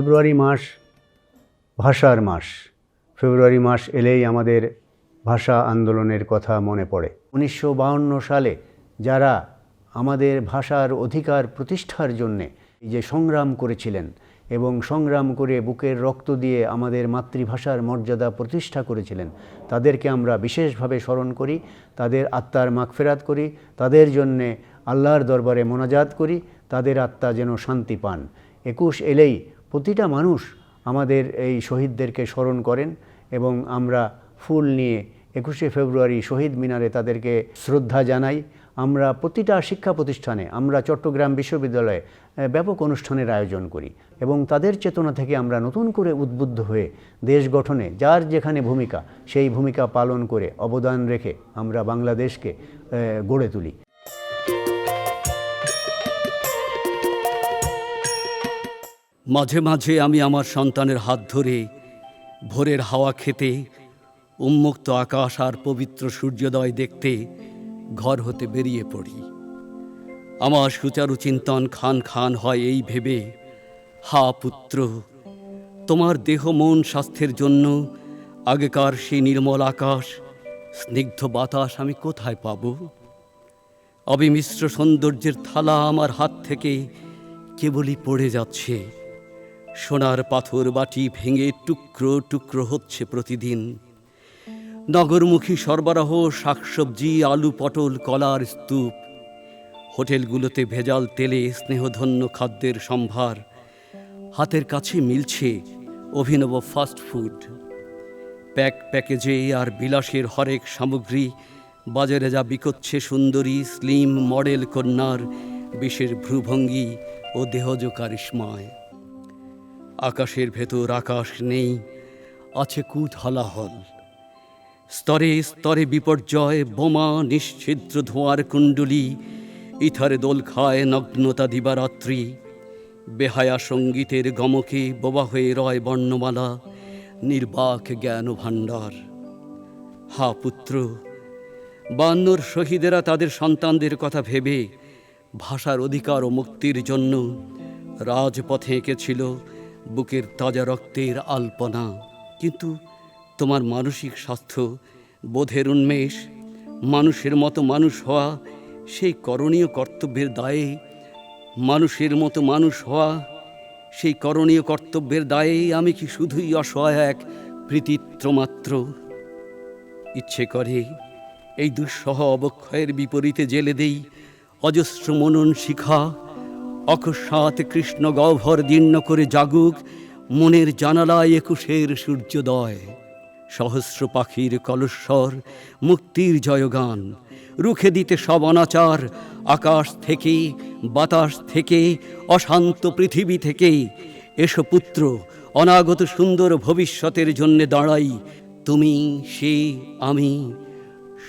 ফেব্রুয়ারি মাস ভাষার মাস। ফেব্রুয়ারি মাস এলেই আমাদের ভাষা আন্দোলনের কথা মনে পড়ে। উনিশশো সালে যারা আমাদের ভাষার অধিকার প্রতিষ্ঠার জন্যে যে সংগ্রাম করেছিলেন এবং সংগ্রাম করে বুকের রক্ত দিয়ে আমাদের মাতৃভাষার মর্যাদা প্রতিষ্ঠা করেছিলেন, তাদেরকে আমরা বিশেষভাবে স্মরণ করি, তাদের আত্মার মাগফেরাত করি, তাদের জন্যে আল্লাহর দরবারে মোনাজাত করি, তাদের আত্মা যেন শান্তি পান। একুশ এলেই প্রতিটা মানুষ আমাদের এই শহীদদেরকে স্মরণ করেন এবং আমরা ফুল নিয়ে একুশে ফেব্রুয়ারি শহীদ মিনারে তাদেরকে শ্রদ্ধা জানাই। আমরা প্রতিটা শিক্ষা প্রতিষ্ঠানে, আমরা চট্টগ্রাম বিশ্ববিদ্যালয়ে ব্যাপক অনুষ্ঠানের আয়োজন করি এবং তাদের চেতনা থেকে আমরা নতুন করে উদ্বুদ্ধ হয়ে দেশ গঠনে যার যেখানে ভূমিকা, সেই ভূমিকা পালন করে অবদান রেখে আমরা বাংলাদেশকে গড়ে তুলি। মাঝে মাঝে আমি আমার সন্তানের হাত ধরে ভোরের হাওয়া খেতে, উন্মুক্ত আকাশ আর পবিত্র সূর্যোদয় দেখতে ঘর হতে বেরিয়ে পড়ি। আমার সুচারু চিন্তন খান খান হয় এই ভেবে, হা পুত্র, তোমার দেহ মন স্বাস্থ্যের জন্য আগেকার সেই নির্মল আকাশ, স্নিগ্ধ বাতাস আমি কোথায় পাবো? অবিমিশ্র সৌন্দর্যের থালা আমার হাত থেকে কেবলই পড়ে যাচ্ছে। সোনার পাথর বাটি ভেঙে টুকরো টুকরো হচ্ছে প্রতিদিন। নগরমুখী সরবরাহ, শাকসবজি, আলু, পটল, কলার স্তূপ। হোটেলগুলোতে ভেজাল তেলে স্নেহধন্য খাদ্যের সম্ভার। হাতের কাছে মিলছে অভিনব ফাস্ট ফুড প্যাক প্যাকেজে আর বিলাসের হরেক সামগ্রী। বাজারে যা বিকোচ্ছে সুন্দরী স্লিম মডেল কন্যার বিশের ভ্রুভঙ্গি ও দেহজ কারিশ্মায় আকাশের ভেতর আকাশ নেই, আছে কুট হলাহল স্তরে স্তরে বিপর্যয়, বোমা, নিশ্ছিদ্র ধোঁয়ার কুণ্ডলী, ইথারে দোল খায় নগ্নতা দিবারাত্রি। বেহায়া সঙ্গীতের গমকে বোবা হয়ে রয় বর্ণমালা, নির্বাক জ্ঞান ভাণ্ডার হা পুত্র, বান্নর শহীদেরা তাদের সন্তানদের কথা ভেবে, ভাষার অধিকার ও মুক্তির জন্য রাজপথে এঁকেছিল বুকের তাজা রক্তের আলপনা। কিন্তু তোমার মানসিক স্বাস্থ্য, বোধের উন্মেষ, মানুষের মতো মানুষ হওয়া, সেই করণীয় কর্তব্যের দায়ে মানুষের মতো মানুষ হওয়া, সেই করণীয় কর্তব্যের দায়েই আমি কি শুধুই অসহায় এক কৃতিত্র মাত্র? ইচ্ছে করে এই দুঃসহ অবক্ষয়ের বিপরীতে জেলে দেই অজস্র মনন শিখা অকস্মাৎ কৃষ্ণ গহ্বর দীর্ণ করে জাগুক মনের জানালায় একুশের সূর্যোদয়। সহস্র পাখির কলস্বর, মুক্তির জয়গান, রুখে দিতে সব অনাচার, আকাশ থেকে, বাতাস থেকে, অশান্ত পৃথিবী থেকে। এসো পুত্র, অনাগত সুন্দর ভবিষ্যতের জন্যে দাঁড়াই, তুমি, সে, আমি।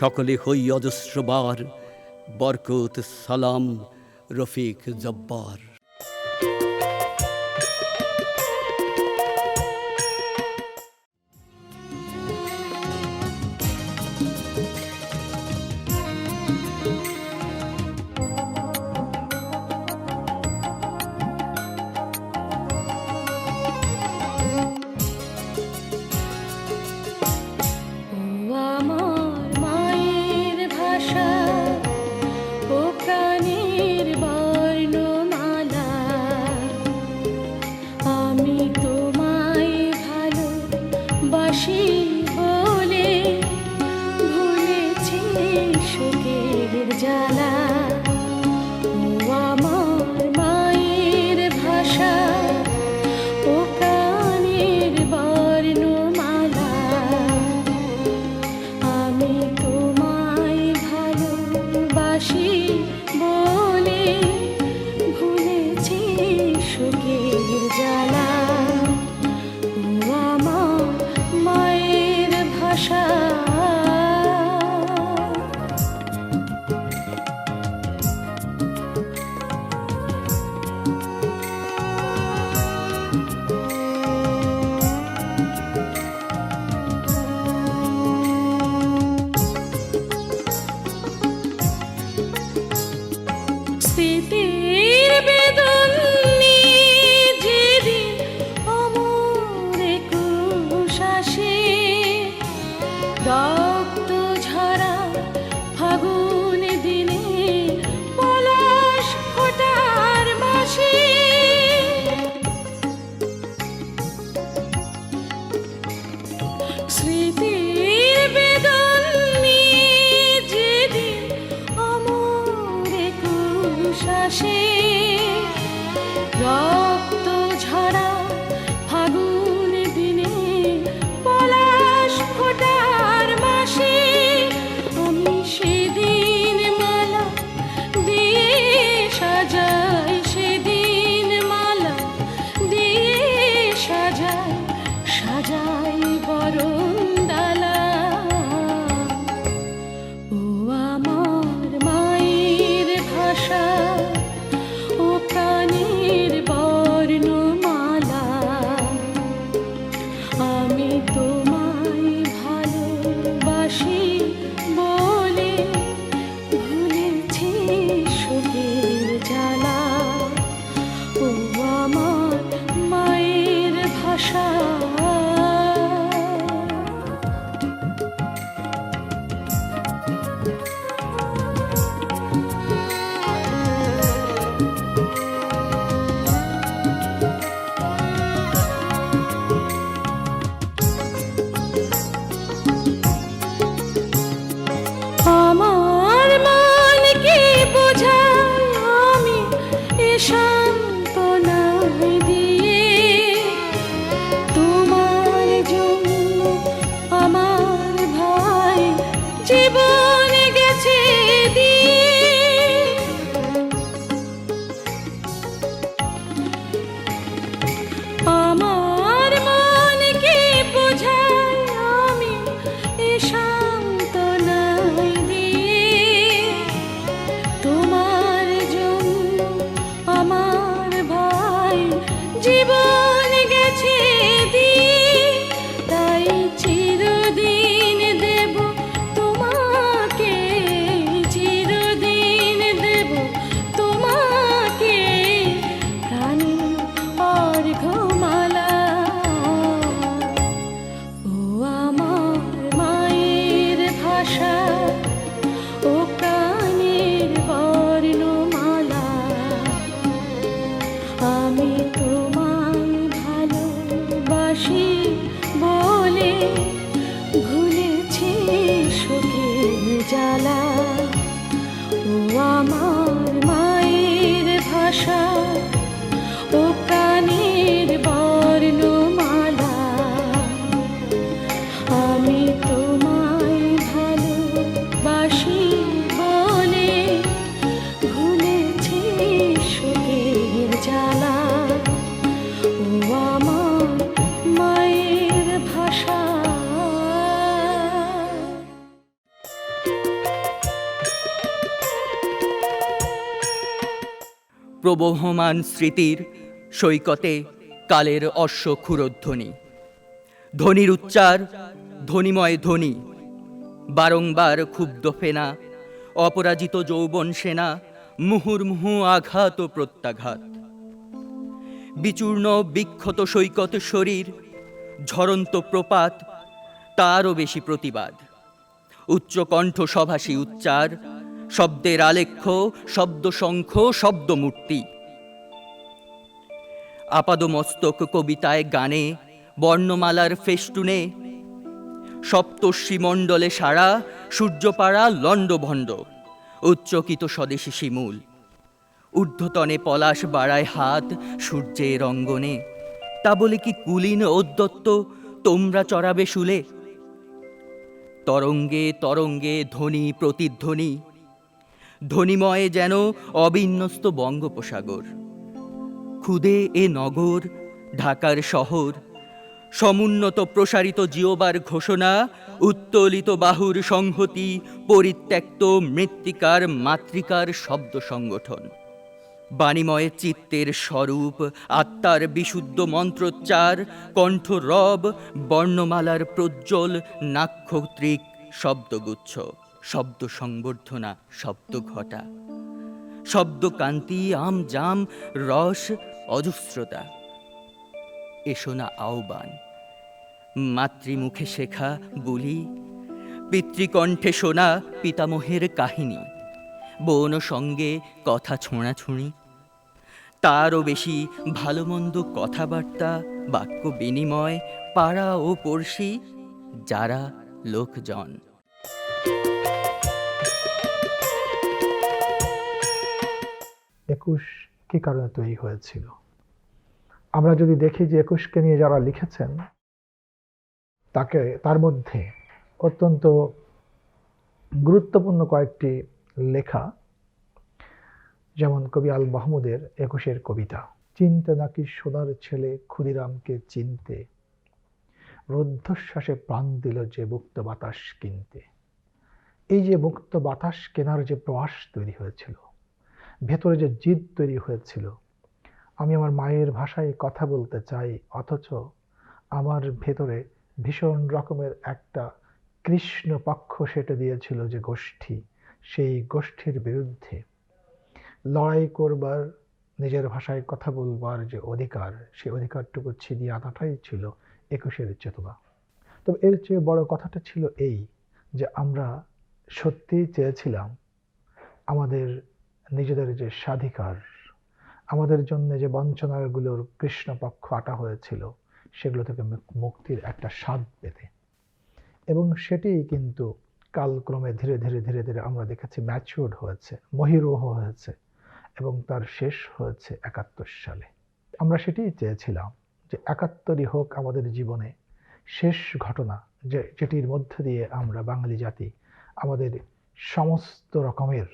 সকলে হই অজস্রবার বরকত, সালাম রফিক জব্বার জ্বালা আমার প্রবহমান স্মৃতির সৈকতে কালের অশ্ব ক্ষুরধ্বনি। ধ্বনির উচ্চার ধ্বনিময় ধ্বনি। বারংবার ক্ষুব্ধ ফেনা, অপরাজিত যৌবন সেনা, মুহুর্মুহু আঘাত ও প্রত্যাঘাত। বিচূর্ণ বিক্ষত সৈকত শরীর, ঝরন্ত প্রপাত, তারও বেশি প্রতিবাদ। উচ্চকণ্ঠ সভাসী উচ্চার শব্দের আলেখ্য শব্দ শঙ্খ শব্দমূর্তি। আপাদমস্তক কবিতায় গানে, বর্ণমালার ফেস্টুনে সপ্তর্ষি মণ্ডলে সারা সূর্যপাড়া লণ্ডভণ্ড, উচ্চকিত স্বদেশী শিমুল। ঊর্ধ্বতনে পলাশ বাড়ায় হাত সূর্যের অঙ্গনে। তা বলে কি কুলীন অদ্যত্ত তোমরা চড়াবে শুলে? তরঙ্গে তরঙ্গে ধ্বনি প্রতিধ্বনি ধ্বনিময়ে যেন অবিন্যস্ত বঙ্গোপসাগর। ক্ষুদে এ নগর, ঢাকার শহর, সমুন্নত প্রসারিত জিওবার ঘোষণা, উত্তোলিত বাহুর সংহতি, পরিত্যক্ত মৃত্তিকার মাতৃকার শব্দ সংগঠন। বাণীময় চিত্তের স্বরূপ, আত্মার বিশুদ্ধ মন্ত্রোচ্চার কণ্ঠ রব বর্ণমালার প্রজ্জ্বল নাক্ষত্রিক শব্দগুচ্ছ। শব্দ সংবর্ধনা, শব্দ ঘটা। শব্দকান্তি আম জাম, রস, অজস্রতা। এসো না আহ্বান। মাতৃমুখে শেখা বলি। পিতৃকণ্ঠে শোনা পিতামহের কাহিনী। বোন সঙ্গে কথা ছোঁড়াছুঁড়ি। তারও বেশি ভালো মন্দ কথাবার্তা, বাক্য বিনিময়, পাড়া ও পড়শি, যারা লোকজন। একুশ কী কারণে তৈরি হয়েছিল? আমরা যদি দেখি যে একুশকে নিয়ে যারা লিখেছেন, তাকে, তার মধ্যে অত্যন্ত গুরুত্বপূর্ণ কয়েকটি লেখা, যেমন কবি আল মাহমুদের একুশের কবিতা, চিনতে নাকি সোনার ছেলে ক্ষুদিরামকে চিনতে? রুদ্ধশ্বাসে প্রাণ দিল যে মুক্ত বাতাস কিনতে। এই যে মুক্ত বাতাস কেনার যে প্রয়াস তৈরি হয়েছিল, ভেতরে যে জিদ তৈরি হয়েছিল, আমি আমার মায়ের ভাষায় কথা বলতে চাই, অথচ আমার ভেতরে ভীষণ রকমের একটা কৃষ্ণ পক্ষ সেটে দিয়েছিল যে গোষ্ঠী, সেই গোষ্ঠীর বিরুদ্ধে লড়াই করবার, নিজের ভাষায় কথা বলবার যে অধিকার, সেই অধিকারটুকু ছিনিয়ে আনাটাই ছিল একুশের চেতনা। তবে এর চেয়ে বড় কথাটা ছিল এই যে আমরা সত্যিই চেয়েছিলাম আমাদের নিজেদের যে স্বাধিকার, আমাদের জন্য যে বঞ্চনাগুলোর কৃষ্ণপক্ষ আটা হয়েছিল, সেগুলো থেকে মুক্তির একটা স্বাদ পেতে। এবং সেটি কিন্তু কালক্রমে ধীরে ধীরে ধীরে ধীরে আমরা দেখেছি ম্যাচিউর্ড হয়েছে, মহিরুহ হয়েছে এবং তার শেষ হয়েছে একাত্তর সালে। আমরা সেটিই চেয়েছিলাম যে একাত্তরই হোক আমাদের জীবনে শেষ ঘটনা যে, যেটির মধ্যে দিয়ে আমরা বাঙালি জাতি আমাদের সমস্ত রকমের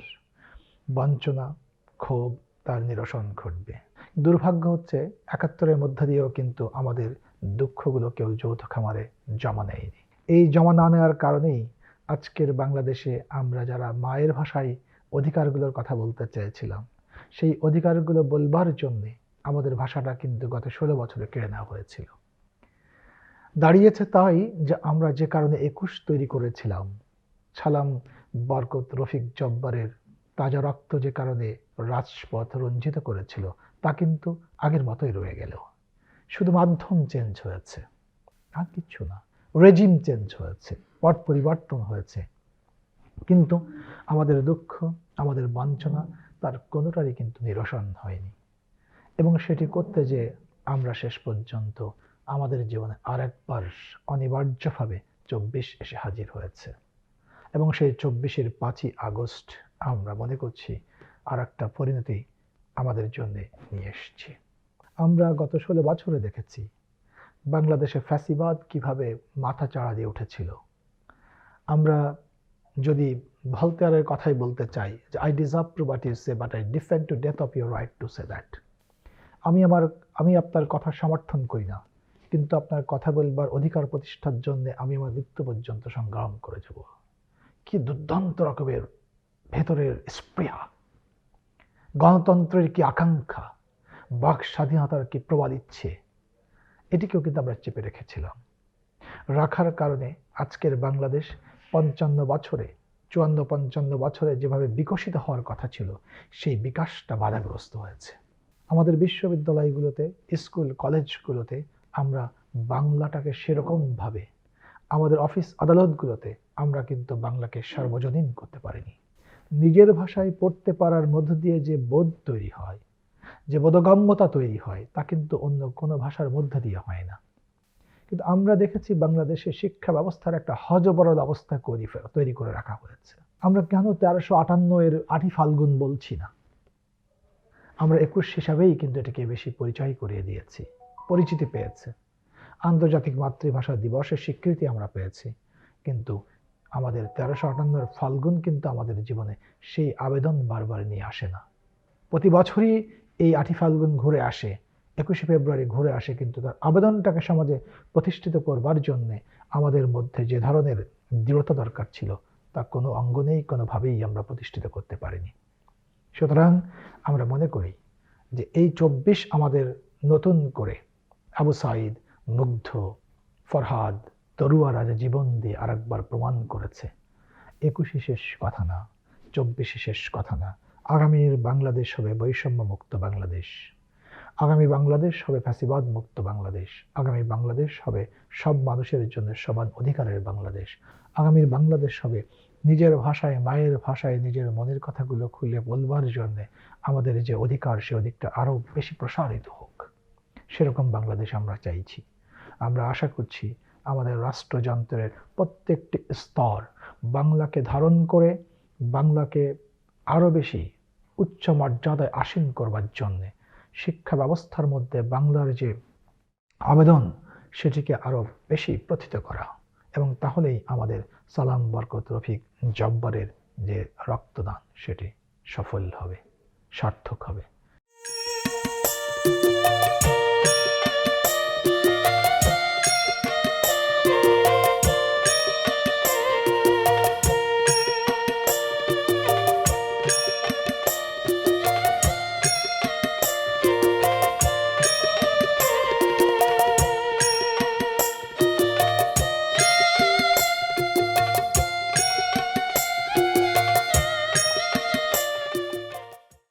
বঞ্চনা, ক্ষোভ তার নিরসন ঘটবে। দুর্ভাগ্য হচ্ছে একাত্তরের মধ্যে দিয়েও কিন্তু আমাদের দুঃখগুলো কেউ যৌথ খামারে জমা নেয়নি। এই জমা না নেওয়ার কারণেই আজকের বাংলাদেশে আমরা যারা মায়ের ভাষায় অধিকারগুলোর কথা বলতে চেয়েছিলাম, সেই অধিকারগুলো বলবার জন্যে আমাদের ভাষাটা কিন্তু গত ষোলো বছরে কেড়ে নেওয়া হয়েছিল। দাঁড়িয়েছে তাই যে আমরা যে কারণে একুশ তৈরি করেছিলাম ছালাম বরকত রফিক জব্বারের তাজা রক্ত যে কারণে রাজপথ রঞ্জিত করেছিল, তা কিন্তু আগের মতোই রয়ে গেল। শুধু মাধ্যম চেঞ্জ হয়েছে, আর কিচ্ছু না, রেজিম চেঞ্জ হয়েছে, পট পরিবর্তন হয়েছে। কিন্তু আমাদের দুঃখ, আমাদের বঞ্চনা তার কোনোটারই কিন্তু নিরসন হয়নি। এবং সেটি করতে যে আমরা শেষ পর্যন্ত আমাদের জীবনে আরেকবার অনিবার্যভাবে চব্বিশ এসে হাজির হয়েছে। এবং সেই চব্বিশের পাঁচই আগস্ট আমরা মনে করছি আর একটা পরিণতি আমাদের জন্য নিয়ে এসছি। আমরা গত ষোলো বছরে দেখেছি বাংলাদেশে ফ্যাসিবাদ কীভাবে মাথা চাড়া দিয়ে উঠেছিল। আমরা যদি ভলতেয়ারের কথাই বলতে চাই যে I deserve to but you say but I defend to death of your right to say that আমি আমার, আমি আপনার কথা সমর্থন করি না, কিন্তু আপনার কথা বলবার অধিকার প্রতিষ্ঠার জন্য আমি আমার মৃত্যু পর্যন্ত সংগ্রাম করে যাব। কি দুর্দান্ত রকমের ভেতরের স্পৃহা। গণতন্ত্রের কি আকাঙ্ক্ষা, বাক স্বাধীনতার কি প্রবাদ ইচ্ছে, এটিকেও কিন্তু আমরা চেপে রেখেছিলাম। রাখার কারণে আজকের বাংলাদেশ পঞ্চান্ন বছরে, চুয়ান্ন পঞ্চান্ন বছরে যেভাবে বিকশিত হওয়ার কথা ছিল, সেই বিকাশটা বাধাগ্রস্ত হয়েছে। আমাদের বিশ্ববিদ্যালয়গুলোতে, স্কুল, কলেজগুলোতে আমরা বাংলাটাকে সেরকমভাবে, আমাদের অফিস আদালতগুলোতে আমরা কিন্তু বাংলাকে সার্বজনীন করতে পারিনি। নিজের ভাষায় পড়তে পারার মধ্য দিয়ে যে বোধ তৈরি হয়, যে বোধগম্যতা তৈরি হয়, তা কিন্তু অন্য কোনো ভাষার মধ্যে দিয়ে হয় না। কিন্তু আমরা দেখেছি বাংলাদেশে শিক্ষা ব্যবস্থার একটা হজবরল অবস্থা তৈরি করে রাখা হয়েছে। আমরা কেন তেরোশো আটান্ন এর আটি ফাল্গুন বলছি না? আমরা একুশ হিসাবেই কিন্তু এটাকে বেশি পরিচয় করিয়ে দিয়েছি, পরিচিতি পেয়েছে। আন্তর্জাতিক মাতৃভাষা দিবসের স্বীকৃতি আমরা পেয়েছি। কিন্তু আমাদের তেরোশো আটান্নর ফাল্গুন কিন্তু আমাদের জীবনে সেই আবেদন বারবার নিয়ে আসে না। প্রতি বছরই এই আটি ফাল্গুন ঘুরে আসে, একুশে ফেব্রুয়ারি ঘুরে আসে কিন্তু তার আবেদনটাকে সমাজে প্রতিষ্ঠিত করবার জন্যে আমাদের মধ্যে যে ধরনের দৃঢ়তা দরকার ছিল, তা কোনো অঙ্গনেই কোনোভাবেই আমরা প্রতিষ্ঠিত করতে পারিনি। সুতরাং আমরা মনে করি যে এই চব্বিশ আমাদের নতুন করে আবু সাইদ মুগ্ধ, ফরহাদ তরুয়ারা যে জীবন দিয়ে আরেকবার প্রমাণ করেছে। একুশে শেষ কথা না, চব্বিশে শেষ কথা না। আগামীর বাংলাদেশ হবে বৈষম্য মুক্ত বাংলাদেশ। আগামী বাংলাদেশ হবে ফ্যাসিবাদ মুক্ত বাংলাদেশ। আগামী বাংলাদেশ হবে সব মানুষের জন্য সমান অধিকারের বাংলাদেশ। আগামীর বাংলাদেশ হবে নিজের ভাষায়, মায়ের ভাষায় নিজের মনের কথাগুলো খুলে বলবার জন্য আমাদের যে অধিকার, সে অধিকটা আরও বেশি প্রসারিত হোক। সেরকম বাংলাদেশ আমরা চাইছি। আমরা আশা করছি আমাদের রাষ্ট্রযন্ত্রের প্রত্যেকটি স্তর বাংলাকে ধারণ করে বাংলাকে আরও বেশি উচ্চ মর্যাদায় আসীন করবার জন্যে শিক্ষা ব্যবস্থার মধ্যে বাংলার যে আবেদন, সেটিকে আরও বেশি প্রথিত করা এবং তাহলেই আমাদের সালাম, বরকত, রফিক জব্বারের যে রক্তদান, সেটি সফল হবে, সার্থক হবে।